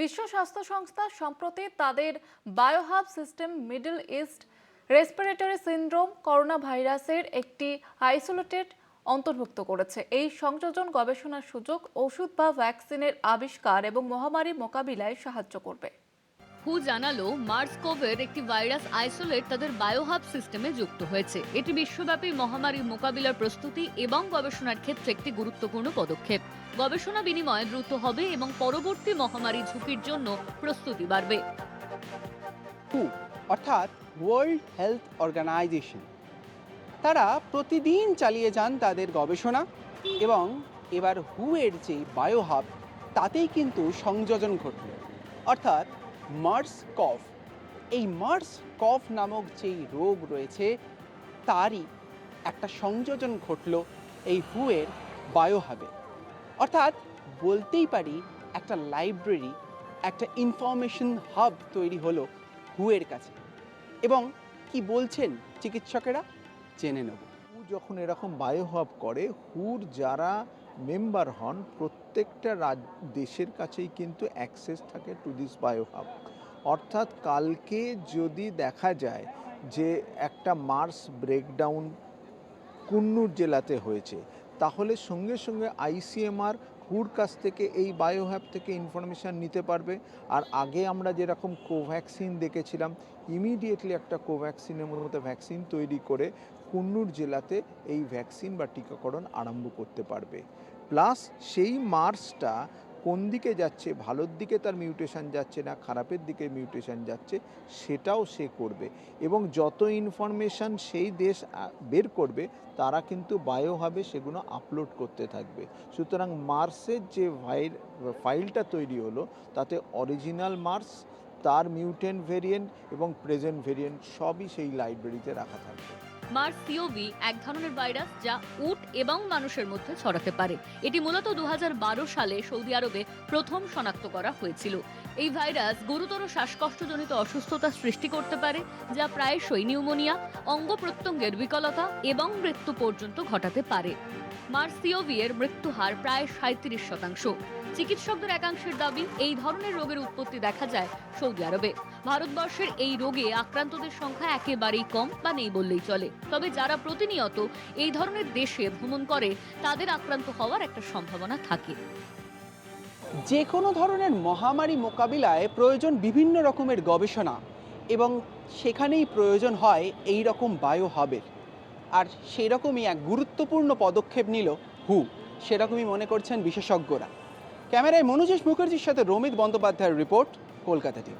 বিশ্ব স্বাস্থ্য সংস্থা সম্প্রতি তাদের BioHub system Middle East respiratory syndrome corona ভাইরাসের একটি আইসোলেটেড অন্তর্ভুক্ত করেছে। এই সংযোজন গবেষণার সুযোগ ওষুধ বা ভ্যাকসিনের আবিষ্কার এবং মহামারী মোকাবিলায় সাহায্য করবে। হু জানালো, মার্স কোভের একটি ভাইরাস আইসোলেট তাদের বায়োহাব সিস্টেমে যুক্ত হয়েছে। এটি বিশ্বব্যাপী মহামারী মোকাবিলার প্রস্তুতি এবং গবেষণার ক্ষেত্রে একটি গুরুত্বপূর্ণ পদক্ষেপ। গবেষণা বিনিময় দ্রুত হবে এবং পরবর্তী মহামারী ঝুঁকির জন্য প্রস্তুতি বাড়বে। অর্থাৎ ওয়ার্ল্ড হেলথ অর্গানাইজেশন তারা প্রতিদিন চালিয়ে যান তাদের গবেষণা এবং এবার হু এর যে বায়োহাব তাতেই কিন্তু সংযোজন ঘটল অর্থাৎ মার্স কফ এই মার্স কফ নামক যেই রোগ রয়েছে, তারই একটা সংযোজন ঘটল এই হু এর বায়োহাবে অর্থাৎ বলতেই পারি একটা লাইব্রেরি একটা ইনফরমেশন হাব তৈরি হলো হুয়ের কাছে। এবং কি বলছেন চিকিৎসকেরা? জেনে নেব। হু যখন এরকম বায়োহাব করে, হুর যারা মেম্বার হন, প্রত্যেকটা রাজ, দেশের কাছেই কিন্তু অ্যাক্সেস থাকে টু দিস বায়োহাব অর্থাৎ কালকে যদি দেখা যায় যে একটা মার্স ব্রেকডাউন কুন্নুর জেলাতে হয়েছে তাহলে সঙ্গে সঙ্গে আইসিএমআর হুর কাছ থেকে এই বায়োহ্যাব থেকে ইনফরমেশান নিতে পারবে। আর আগে আমরা যেরকম কোভ্যাক্সিন দেখেছিলাম ইমিডিয়েটলি একটা কোভ্যাক্সিনের মতো ভ্যাকসিন তৈরি করে কুন্নুর জেলাতে এই ভ্যাকসিন বা টিকাকরণ আরম্ভ করতে পারবে। প্লাস সেই মার্সটা কোন দিকে যাচ্ছে, ভালোর দিকে তার মিউটেশন যাচ্ছে না, খারাপের দিকে মিউটেশন যাচ্ছে, সেটাও সে করবে। এবং যত ইনফরমেশান সেই দেশ বের করবে, তারা কিন্তু বায়ো হবে, সেগুলো আপলোড করতে থাকবে। সুতরাং মার্সের যে ভাইর ফাইলটা তৈরি হলো, তাতে অরিজিনাল মার্স, তার মিউটেন্ট ভেরিয়েন্ট এবং প্রেজেন্ট ভেরিয়েন্ট সবই সেই লাইব্রেরিতে রাখা থাকবে। মার্স সিওভি এক ধরনের ভাইরাস যা উট এবং মানুষের মধ্যে ছড়াতে পারে। এটি মূলত দু হাজার বারো সালে সৌদি আরবে প্রথম শনাক্ত করা হয়েছিল। এই ভাইরাস গুরুতর শ্বাসকষ্টজনিত অসুস্থতা সৃষ্টি করতে পারে, যা প্রায়শই নিউমোনিয়া, অঙ্গ প্রত্যঙ্গের বিকলতা এবং মৃত্যু পর্যন্ত ঘটাতে পারে। মার্স সিওভি মৃত্যু হার প্রায় সাঁত্রিশ শতাংশ। চিকিৎসকদের একাংশের দাবি, এই ধরনের রোগের উৎপত্তি দেখা যায় সৌদি আরবে। ভারতবর্ষের এই রোগে আক্রান্তদের সংখ্যা একেবারেই কম বা নেই বললেই চলে। তবে যারা প্রতিনিয়ত এই ধরনের দেশে ভ্রমণ করে, তাদের আক্রান্ত হওয়ার একটা সম্ভাবনা থাকে। যে কোনো ধরনের মহামারী মোকাবিলায় প্রয়োজন বিভিন্ন রকমের গবেষণা এবং সেখানেই প্রয়োজন হয় এই রকম বায়োহাবের। আর সেই রকমই এক গুরুত্বপূর্ণ পদক্ষেপ নিল হু। সেরকমই মনে করছেন বিশেষজ্ঞরা। ক্যামেরায় মনোজেশ মুখার্জির সাথে রমিত বন্দ্যোপাধ্যায়ের রিপোর্ট, কলকাতা টিভি।